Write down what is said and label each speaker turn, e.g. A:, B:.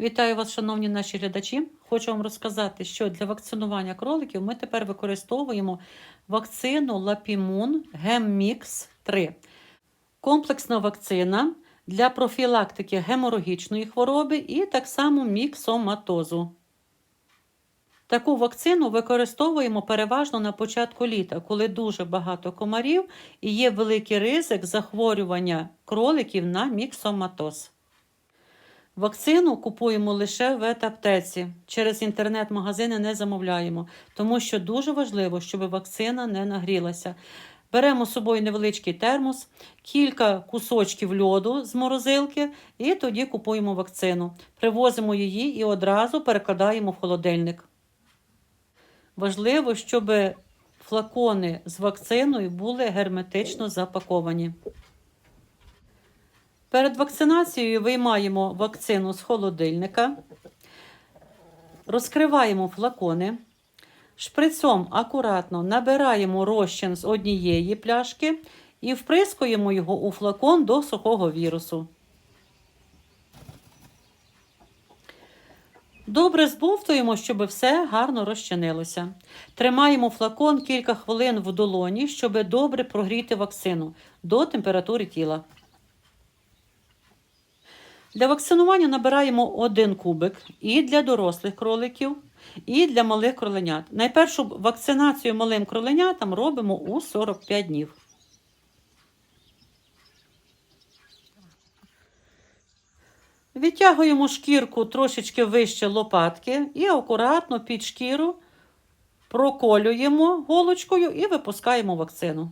A: Вітаю вас, шановні наші глядачі. Хочу вам розказати, що для вакцинування кроликів ми тепер використовуємо вакцину Лапімун Геммікс 3. Комплексна вакцина для профілактики геморагічної хвороби і так само міксоматозу. Таку вакцину використовуємо переважно на початку літа, коли дуже багато комарів і є великий ризик захворювання кроликів на міксоматоз. Вакцину купуємо лише в ветаптеці. Через інтернет-магазини не замовляємо, тому що дуже важливо, щоб вакцина не нагрілася. Беремо з собою невеличкий термос, кілька кусочків льоду з морозилки і тоді купуємо вакцину. Привозимо її і одразу перекладаємо в холодильник. Важливо, щоб флакони з вакциною були герметично запаковані. Перед вакцинацією виймаємо вакцину з холодильника, розкриваємо флакони, шприцом акуратно набираємо розчин з однієї пляшки і вприскуємо його у флакон до сухого вірусу. Добре збовтуємо, щоб все гарно розчинилося. Тримаємо флакон кілька хвилин в долоні, щоб добре прогріти вакцину до температури тіла. Для вакцинування набираємо один кубик і для дорослих кроликів, і для малих кроленят. Найпершу вакцинацію малим кроленятам робимо у 45 днів. Відтягуємо шкірку трошечки вище лопатки і акуратно під шкіру проколюємо голочкою і випускаємо вакцину.